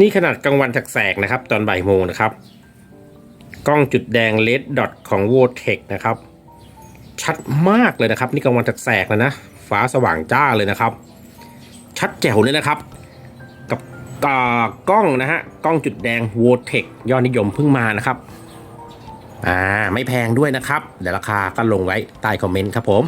นี่ขนาดกลางวันแสกๆนะครับ ตอนบ่ายโมงนะครับ กล้องจุดแดงเลดดอทของ v o t e c นะครับ ชัดมากเลยนะครับ นี่กลางวันแสกๆเลยนะฟ้าสว่างจ้าเลยนะครับ ชัดแจ๋วเลยนะครับ กับกกล้องนะฮะกล้องจุดแดง v o t e c ยอดนิยมเพิ่งมานะครับอ่าไม่แพงด้วยนะครับ เดี๋ยวราคาก็ลงไว้ใต้คอมเมนต์ครับผม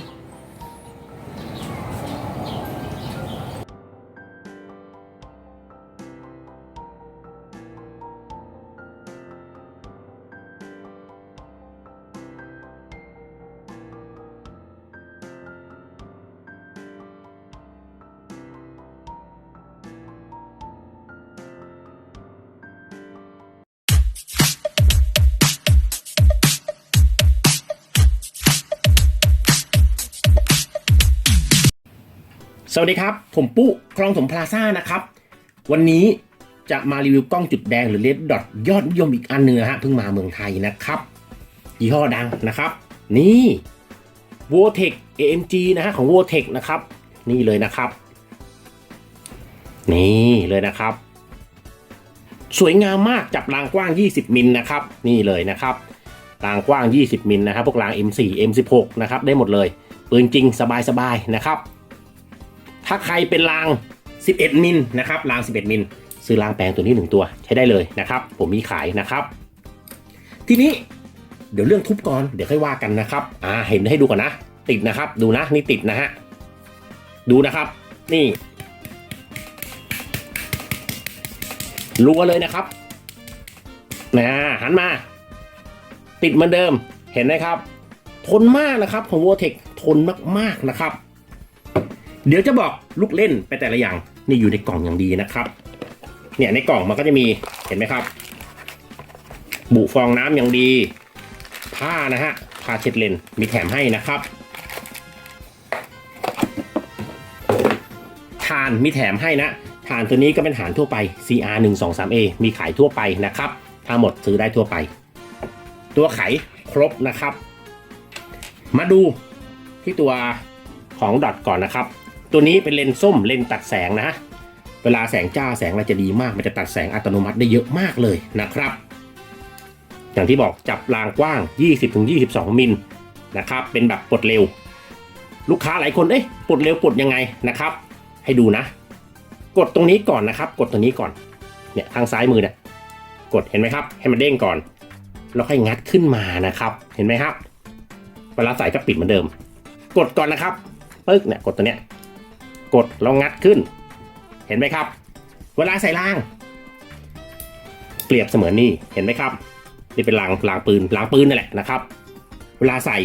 สวัสดีครับ ผมปุ๊คลองถมพลาซ่านะครับ วันนี้จะมารีวิวกล้องจุดแดงหรือเลดดอทยอดนิยมอีกอันหนึ่งฮะเพิ่งมาเมืองไทยนะครับ ยี่ห้อดังนะครับ นี่ v o t e c AMG นะฮะของ v o t e c นะครับ นี่เลยนะครับ นี่เลยนะครับ สวยงามมากจับรางกว้าง 20 มิลนะครับ นี่เลยนะครับรางกว้าง 20 มิลนะครับพวกราง M4 M16 นะครับได้หมดเลยปืนจริงสบายๆนะครับ ถ้าใครเป็นราง 11 มิลนะครับราง 11 มิลซื้อรางแปลงตัวนี้หนึ่งตัวใช้ได้เลยนะครับ ผมมีขายนะครับ ทีนี้เดี๋ยวเรื่องทุบก่อนเดี๋ยวค่อยว่ากันนะครับอ่าเห็นให้ดูก่อนนะ ติดนะครับ ดูนะนี่ติดนะฮะดูนะครับ นี่รัวเลยนะครับนะหันมา ติดเหมือนเดิมเห็นไหมครับ ทนมากนะครับของ v o t e c ทนมากๆนะครับ เดี๋ยวจะบอกลูกเล่นไปแต่ละอย่าง นี่อยู่ในกล่องอย่างดีนะครับ เนี่ยในกล่องมันก็จะมีเห็นไหมครับ บุฟองน้ำอย่างดี ผ้านะฮะผ้าเช็ดเลนมีแถมให้นะครับฐานมีแถมให้นะฐานตัวนี้ก็เป็นฐานทั่วไป CR 1 2 3 A มีขายทั่วไปนะครับ ถ้าหมดซื้อได้ทั่วไป ตัวไขครบนะครับ มาดูที่ตัวของดอทก่อนนะครับ ตัวนี้เป็นเลนส์ส้มเลนส์ตัดแสงนะ เวลาแสงจ้าแสงอะไรจะดีมาก มันจะตัดแสงอัตโนมัติได้เยอะมากเลยนะครับ อย่างที่บอกจับรางกว้าง 20-22 มิลนะครับ เป็นแบบปลดเร็ว ลูกค้าหลายคน เอ๊ะปลดเร็วปลดยังไงนะครับ ให้ดูนะ กดตรงนี้ก่อนนะครับ กดตรงนี้ก่อน เนี่ยทางซ้ายมือเนี่ย กดเห็นไหมครับ ให้มันเด้งก่อน แล้วค่อยงัดขึ้นมานะครับ เห็นไหมครับ เวลาใส่ก็ปิดเหมือนเดิม กดก่อนนะครับปึ๊กเนี่ย กดตัวเนี้ย กดแล้วงัดขึ้น เห็นไหมครับ เวลาใส่ราง เปรียบเสมือนนี่เห็นไหมครับ นี่เป็นรางรางปืนรางปืนนั่นแหละนะครับ เวลาใส่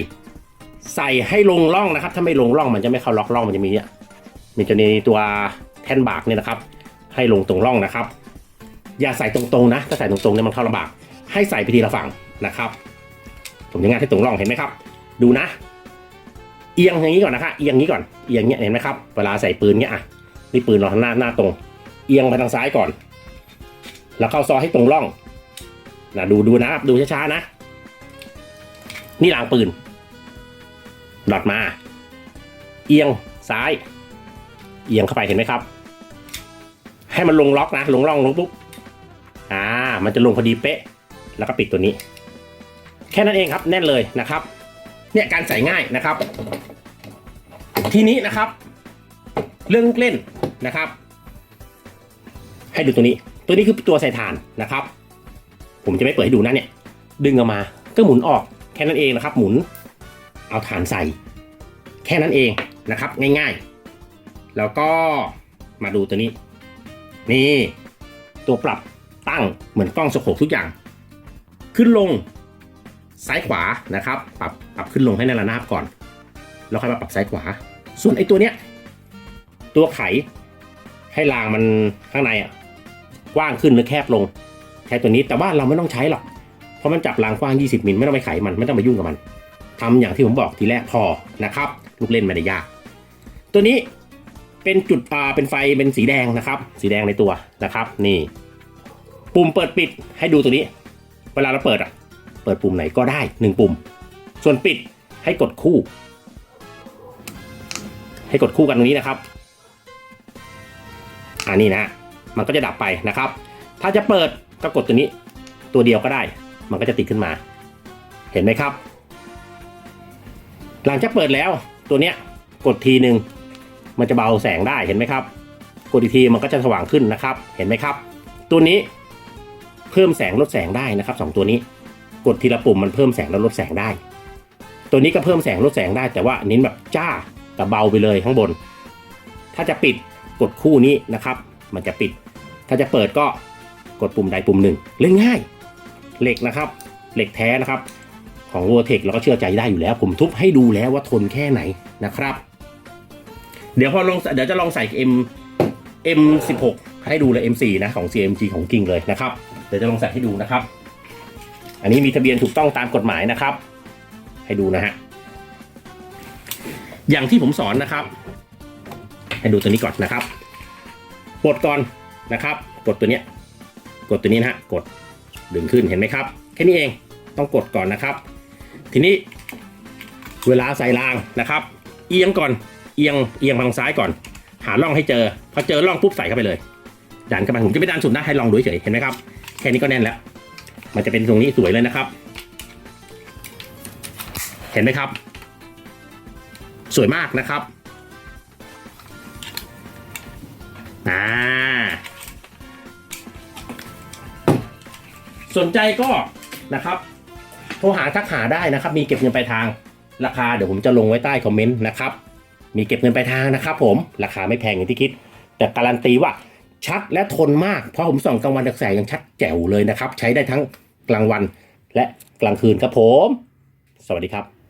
ใส่ให้ลงร่องนะครับ ถ้าไม่ลงร่องมันจะไม่เข้าล็อกร่องมันจะมีเนี่ยมันจะมีตัวแท่นบากเนี่ยนะครับ ให้ลงตรงร่องนะครับ อย่าใส่ตรงๆนะ ถ้าใส่ตรงๆเนี่ยมันเข้าลำบาก ให้ใส่ไปทีละฝั่งนะครับ ผมจะงานให้ตรงร่องเห็นไหมครับ ดูนะ เอียงอย่างนี้ก่อนนะคะเอียงนี้ก่อนเอียงเนี้ยเห็นไหมครับเวลาใส่ปืนเนี้ยอะนี่ปืนเราหน้าหน้าตรง เอียงไปทางซ้ายก่อน แล้วเข้าซอให้ตรงร่องนะดูดูนะครับดูช้าๆนะ นี่รางปืนดอดมา เอียงซ้าย เอียงเข้าไปเห็นไหมครับ ให้มันลงล็อกนะ ลงร่องลงปุ๊บอ่า มันจะลงพอดีเป๊ะ แล้วก็ปิดตัวนี้ แค่นั้นเองครับแน่นเลยนะครับ เนี่ยการใส่ง่ายนะครับ ทีนี้นะครับ เรื่องเล่นนะครับ ให้ดูตัวนี้ ตัวนี้คือตัวใส่ถ่านนะครับ ผมจะไม่เปิดให้ดูนะเนี่ย ดึงออกมาก็หมุนออกแค่นั้นเองนะครับ หมุนเอาถ่านใส่ แค่นั้นเองนะครับ ง่ายๆ แล้วก็มาดูตัวนี้ นี่ ตัวปรับตั้งเหมือนกล้องสโคปทุกอย่าง ขึ้นลง ซ้ายขวานะครับ ปรับปรับขึ้นลงให้ในระนาบก่อน แล้วค่อยมาปรับซ้ายขวา ส่วนไอ้ตัวเนี้ยตัวไขให้รางมันข้างในอะกว้างขึ้นหรือแคบลงใช้ตัวนี้แต่ว่าเราไม่ต้องใช้หรอกเพราะมันจับรางกว้าง 20 มิลไม่ต้องไปไขมันไม่ต้องไปยุ่งกับมันทำอย่างที่ผมบอกทีแรกพอนะครับ ลูกเล่นไม่ได้ยาก ตัวนี้เป็นจุดอ่าเป็นไฟเป็นสีแดงนะครับ สีแดงในตัวนะครับ นี่ ปุ่มเปิดปิดให้ดูตัวนี้ เวลาเราเปิดอะ เปิดปุ่มไหนก็ได้หนึ่งปุ่ม ส่วนปิดให้กดคู่ ให้กดคู่กันตรงนี้นะครับอันนี้นะมันก็จะดับไปนะครับ ถ้าจะเปิดก็กดตัวนี้ ตัวเดียวก็ได้ มันก็จะติดขึ้นมา เห็นไหมครับ หลังจากเปิดแล้วตัวเนี้ยกดทีหนึ่งมันจะเบาแสงได้เห็นไหมครับ กดอีกทีมันก็จะสว่างขึ้นนะครับ เห็นไหมครับ ตัวนี้เพิ่มแสงลดแสงได้นะครับสองตัวนี้ กดทีละปุ่มมันเพิ่มแสงและลดแสงได้ ตัวนี้ก็เพิ่มแสงลดแสงได้ แต่ว่าเน้นแบบจ้ากับเบาไปเลยข้างบน ถ้าจะปิดกดคู่นี้นะครับ มันจะปิด ถ้าจะเปิดก็กดปุ่มใดปุ่มหนึ่งเล่นง่าย เหล็กนะครับ เหล็กแท้นะครับ ของ v o t e c เราก็เชื่อใจได้อยู่แล้ว ผมทุบให้ดูแล้วว่าทนแค่ไหนนะครับ เดี๋ยวพอลงเดี๋ยวจะลองใส่ M M16 ให้ดูเลย M4 นะของ CMG ของกิ่งเลยนะครับ เดี๋ยวจะลองใส่ให้ดูนะครับ อันนี้มีทะเบียนถูกต้องตามกฎหมายนะครับ ให้ดูนะฮะอย่างที่ผมสอนนะครับ ให้ดูตัวนี้ก่อนนะครับ กดก่อนนะครับ กดตัวเนี้ยกดตัวนี้นะฮะกดดึงขึ้นเห็นไหมครับ แค่นี้เองต้องกดก่อนนะครับ ทีนี้เวลาใส่รางนะครับ เอียงก่อนเอียงเอียงทางซ้ายก่อน หาร่องให้เจอพอเจอร่องปุ๊บใส่เข้าไปเลยดันเข้าไปผมจะไม่ดันสุดนะให้ลองดูเฉยเห็นไหมครับแค่นี้ก็แน่นแล้ว มันจะเป็นตรงนี้สวยเลยนะครับ เห็นไหมครับ สวยมากนะครับอ่าสนใจก็นะครับ โทรหาทักหาได้นะครับ มีเก็บเงินปลายทางราคาเดี๋ยวผมจะลงไว้ใต้คอมเมนต์นะครับ มีเก็บเงินปลายทางนะครับ ผมราคาไม่แพงอย่างที่คิด แต่การันตีว่า ชัดและทนมากเพราะผมส่องกลางวันแสงยังชัดแจ๋วเลยนะครับ ใช้ได้ทั้งกลางวันและกลางคืนครับผม สวัสดีครับ